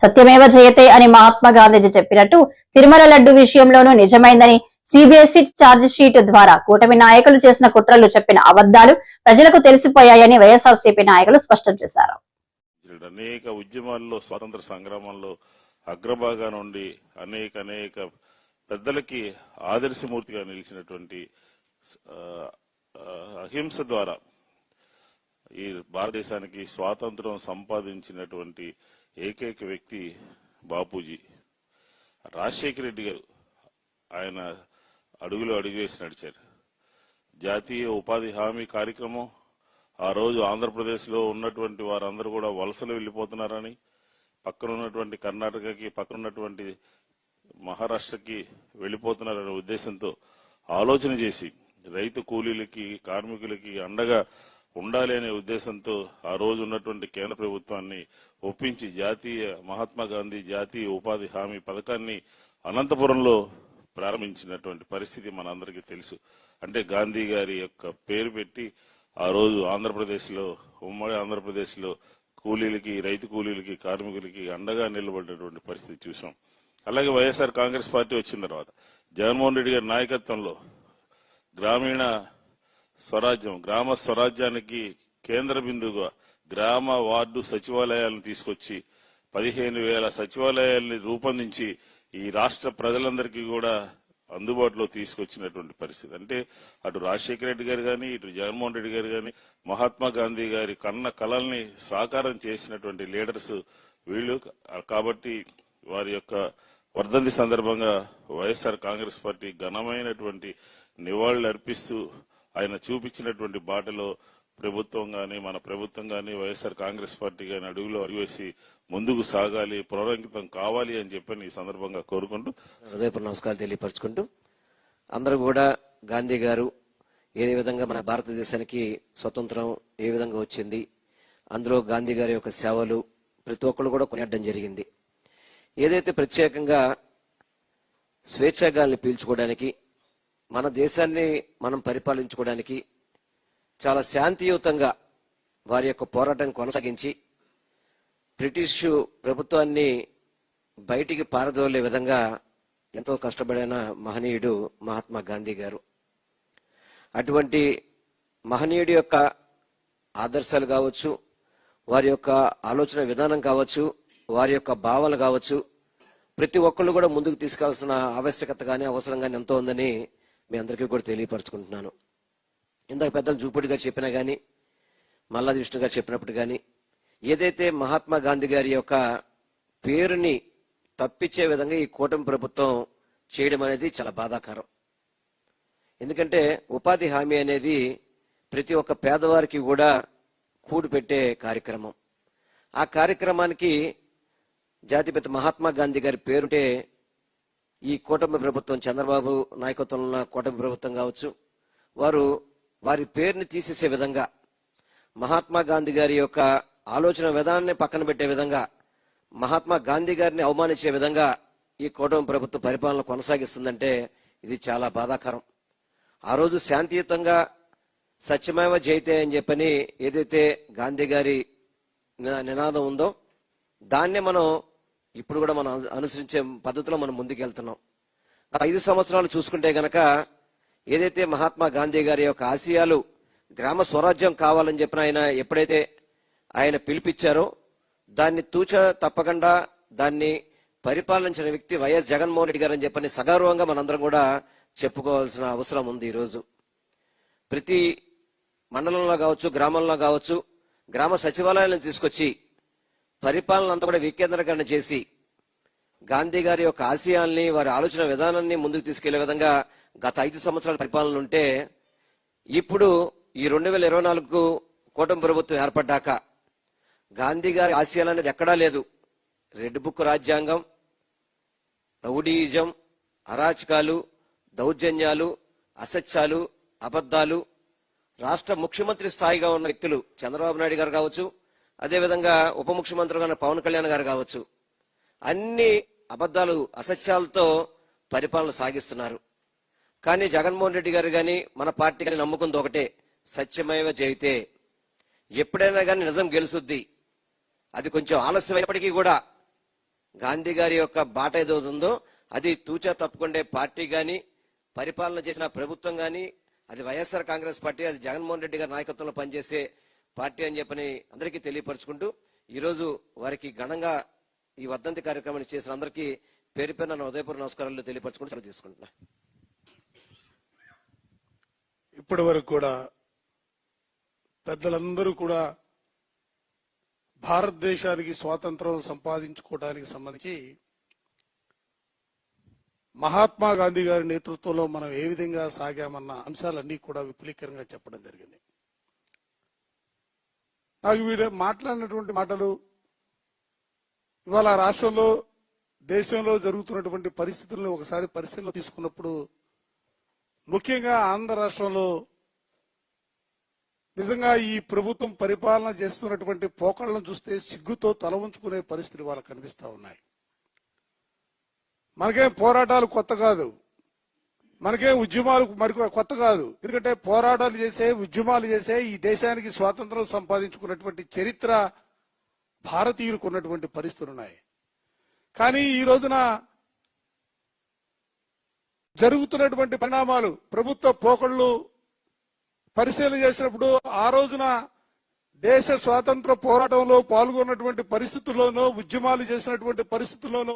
సత్యమేవ జయతే అని మహాత్మా గాంధీజీ చెప్పినట్టు తిరుమల లడ్డు విషయంలోనూ నిజమైందని సిబిఎస్ఈ ఛార్జ్ షీట్ ద్వారా కూటమి నాయకులు చేసిన కుట్రలు చెప్పిన అబద్దాలు ప్రజలకు తెలిసిపోయాయని వైఎస్ఆర్సీపీ నాయకులు స్పష్టం చేశారు. అనేక ఉద్యమాల్లో స్వాతంత్ర సంగ్రామంలో అగ్రభాగా నుండి అనేక అనేక పెద్దలకి ఆదర్శమూర్తిగా నిలిచినటువంటి అహింస ద్వారా ఈ భారతదేశానికి స్వాతంత్రం సంపాదించినటువంటి ఏకైక వ్యక్తి బాపూజీ. రాజశేఖర రెడ్డి గారు ఆయన అడుగులో అడుగు వేసి నడిచారు. జాతీయ ఉపాధి హామీ కార్యక్రమం ఆ రోజు ఆంధ్రప్రదేశ్లో ఉన్నటువంటి వారందరూ కూడా వలసలు వెళ్ళిపోతున్నారని పక్కన ఉన్నటువంటి కర్ణాటకకి పక్కన ఉన్నటువంటి మహారాష్ట్రకి వెళ్ళిపోతున్నారనే ఉద్దేశంతో ఆలోచన చేసి రైతు కూలీలకి కార్మికులకి అండగా ఉండాలి అనే ఉద్దేశంతో ఆ రోజు ఉన్నటువంటి కేంద్ర ప్రభుత్వాన్ని ఒప్పించి జాతీయ మహాత్మా గాంధీ జాతీయ ఉపాధి హామీ పథకాన్ని అనంతపురంలో ప్రారంభించినటువంటి పరిస్థితి మనందరికీ తెలుసు. అంటే గాంధీ గారి యొక్క పేరు పెట్టి ఆ రోజు ఆంధ్రప్రదేశ్లో ఉమ్మడి ఆంధ్రప్రదేశ్లో కూలీలకి రైతు కూలీలకి కార్మికులకి అండగా నిలబడినటువంటి పరిస్థితి చూసాం. అలాగే వైఎస్ఆర్ కాంగ్రెస్ పార్టీ వచ్చిన తర్వాత జగన్మోహన్ రెడ్డి గారి నాయకత్వంలో గ్రామీణ స్వరాజ్యం గ్రామ స్వరాజ్యానికి కేంద్ర బిందువుగా గ్రామ వార్డు సచివాలయాలను తీసుకొచ్చి పదిహేను వేల సచివాలయాల్ని రూపొందించి ఈ రాష్ట్ర ప్రజలందరికీ కూడా అందుబాటులో తీసుకొచ్చినటువంటి పరిస్థితి. అంటే అటు రాజశేఖర రెడ్డి గారు కానీ ఇటు జగన్మోహన్ రెడ్డి గారు కానీ మహాత్మా గాంధీ గారి కన్న కళల్ని సాకారం చేసినటువంటి లీడర్స్ వీళ్ళు. కాబట్టి వారి యొక్క వర్ధంతి సందర్భంగా వైఎస్ఆర్ కాంగ్రెస్ పార్టీ ఘనమైనటువంటి నివాళులు అర్పిస్తూ ఆయన చూపించినటువంటి బాటలో ప్రభుత్వం కానీ మన ప్రభుత్వం కానీ వైఎస్ఆర్ కాంగ్రెస్ పార్టీ కానీ అడుగులో అడుగువేసి ముందుకు సాగాలి పునరంకితం కావాలి అని చెప్పని ఈ సందర్భంగా కోరుకుంటూ హృదయపూర్వ నమస్కారాలు తెలియపరచుకుంటూ అందరూ కూడా గాంధీ గారు ఏ విధంగా మన భారతదేశానికి స్వతంత్రం ఏ విధంగా వచ్చింది అందులో గాంధీ గారి యొక్క సేవలు ప్రతి ఒక్కరు కూడా కొనియడం జరిగింది. ఏదైతే ప్రత్యేకంగా స్వేచ్ఛాగాల్ని పీల్చుకోవడానికి మన దేశాన్ని మనం పరిపాలించుకోవడానికి చాలా శాంతియుతంగా వారి యొక్క పోరాటం కొనసాగించి బ్రిటిష్ ప్రభుత్వాన్ని బయటికి పారదోలే విధంగా ఎంతో కష్టపడిన మహనీయుడు మహాత్మా గాంధీ గారు. అటువంటి మహనీయుడి యొక్క ఆదర్శాలు కావచ్చు వారి యొక్క ఆలోచన విధానం కావచ్చు వారి యొక్క భావాలు కావచ్చు ప్రతి ఒక్కళ్ళు కూడా ముందుకు తీసుకోవాల్సిన ఆవశ్యకత కానీ అవసరం కానీ ఎంతో ఉందని మీ అందరికీ కూడా తెలియపరచుకుంటున్నాను. ఇందాక పెద్దలు చూపుడిగా చెప్పినా కానీ మల్లాది విష్ణు గారు చెప్పినప్పుడు కానీ ఏదైతే మహాత్మా గాంధీ గారి యొక్క పేరుని తప్పించే విధంగా ఈ కూటమి ప్రభుత్వం చేయడం అనేది చాలా బాధాకరం. ఎందుకంటే ఉపాధి హామీ అనేది ప్రతి ఒక్క పేదవారికి కూడా కూడు పెట్టే కార్యక్రమం. ఆ కార్యక్రమానికి జాతిపిత మహాత్మా గాంధీ గారి పేరుంటే ఈ కూటమి ప్రభుత్వం చంద్రబాబు నాయకత్వంలో ఉన్న కూటమి ప్రభుత్వం కావచ్చు వారు వారి పేరుని తీసేసే విధంగా మహాత్మా గాంధీ గారి యొక్క ఆలోచన విధానాన్ని పక్కన పెట్టే విధంగా మహాత్మా గాంధీ గారిని అవమానించే విధంగా ఈ కూటమి ప్రభుత్వ పరిపాలన కొనసాగిస్తుందంటే ఇది చాలా బాధాకరం. ఆ రోజు శాంతియుతంగా సత్యమేవ జయితే అని చెప్పని ఏదైతే గాంధీ గారి నినా- నినాదం ఉందో దాన్నే మనం ఇప్పుడు కూడా మనం అను- అనుసరించే పద్ధతిలో మనం ముందుకెళ్తున్నాం. గత ఐదు సంవత్సరాలు చూసుకుంటే గనక ఏదైతే మహాత్మా గాంధీ గారి యొక్క ఆశయాలు గ్రామ స్వరాజ్యం కావాలని చెప్పిన ఆయన ఎప్పుడైతే ఆయన పిలిపించారో దాన్ని తూచ తప్పకుండా దాన్ని పరిపాలించిన వ్యక్తి వైఎస్ జగన్మోహన్ రెడ్డి గారు అని చెప్పని సగౌరవంగా మనందరం కూడా చెప్పుకోవాల్సిన అవసరం ఉంది ఈరోజు. ప్రతి మండలంలో కావచ్చు గ్రామంలో కావచ్చు గ్రామ సచివాలయాలను తీసుకొచ్చి పరిపాలన అంతా కూడా వికేంద్రీకరణ చేసి గాంధీ గారి యొక్క ఆశయాల్ని వారి ఆలోచన విధానాన్ని ముందుకు తీసుకెళ్ళే విధంగా గత ఐదు సంవత్సరాల పరిపాలన ఉంటే ఇప్పుడు ఈ రెండు వేల ఇరవై నాలుగు కూటమి ప్రభుత్వం ఏర్పడ్డాక గాంధీ గారి ఆశయాలు అనేది ఎక్కడా లేదు. రెడ్ బుక్ రాజ్యాంగం రౌడీయిజం అరాచకాలు దౌర్జన్యాలు అసత్యాలు అబద్ధాలు రాష్ట్ర ముఖ్యమంత్రి స్థాయిగా ఉన్న వ్యక్తులు చంద్రబాబు నాయుడు గారు కావచ్చు అదేవిధంగా ఉప ముఖ్యమంత్రులుగా పవన్ కళ్యాణ్ గారు కావచ్చు అన్ని అబద్ధాలు అసత్యాలతో పరిపాలన సాగిస్తున్నారు. కానీ జగన్మోహన్ రెడ్డి గారు కానీ మన పార్టీ కానీ నమ్ముకుంది ఒకటే సత్యమేవ జయితే ఎప్పుడైనా కానీ నిజం గెలుసుద్ది. అది కొంచెం ఆలస్యం కూడా గాంధీ గారి యొక్క బాట ఏదో అది తూచా తప్పుకుండే పార్టీ కానీ పరిపాలన చేసిన ప్రభుత్వం కానీ అది వైఎస్ఆర్ కాంగ్రెస్ పార్టీ అది జగన్మోహన్ రెడ్డి గారి నాయకత్వంలో పనిచేసే పార్టీ అని చెప్పని అందరికీ తెలియపరచుకుంటూ ఈరోజు వారికి ఘనంగా ఈ వర్ధంతి కార్యక్రమాన్ని చేసిన అందరికీ పేరు పేరు నన్ను ఉదయపూర్ నమస్కారాలు తెలియపరచుకుంటూ సెలవు తీసుకుంటున్నా. ఇప్పటి వరకు కూడా పెద్దలందరూ కూడా భారతదేశానికి స్వాతంత్రం సంపాదించుకోవడానికి సంబంధించి మహాత్మా గాంధీ గారి నేతృత్వంలో మనం ఏ విధంగా సాగామన్న అంశాలన్నీ కూడా విపులీకరంగా చెప్పడం జరిగింది. నాకు వీడు మాట్లాడినటువంటి మాటలు ఇవాళ రాష్ట్రంలో దేశంలో జరుగుతున్నటువంటి పరిస్థితులను ఒకసారి పరిశీలన తీసుకున్నప్పుడు ముఖ్యంగా ఆంధ్ర రాష్ట్రంలో నిజంగా ఈ ప్రభుత్వం పరిపాలన చేస్తున్నటువంటి పోకళ్ళను చూస్తే సిగ్గుతో తల ఉంచుకునే పరిస్థితి వాళ్ళకు కనిపిస్తా ఉన్నాయి. మనకేం పోరాటాలు కొత్త కాదు. మనకే ఉద్యమాలు మరి కొత్త కాదు. ఎందుకంటే పోరాటాలు చేసే ఉద్యమాలు చేసే ఈ దేశానికి స్వాతంత్రం సంపాదించుకున్నటువంటి చరిత్ర భారతీయులకు ఉన్నటువంటి పరిస్థితులు ఉన్నాయి. కానీ ఈ రోజున జరుగుతున్నటువంటి పరిణామాలు ప్రభుత్వ పోకళ్ళు పరిశీలన చేసినప్పుడు ఆ రోజున దేశ స్వాతంత్ర పోరాటంలో పాల్గొన్నటువంటి పరిస్థితుల్లోనూ ఉద్యమాలు చేసినటువంటి పరిస్థితుల్లోనూ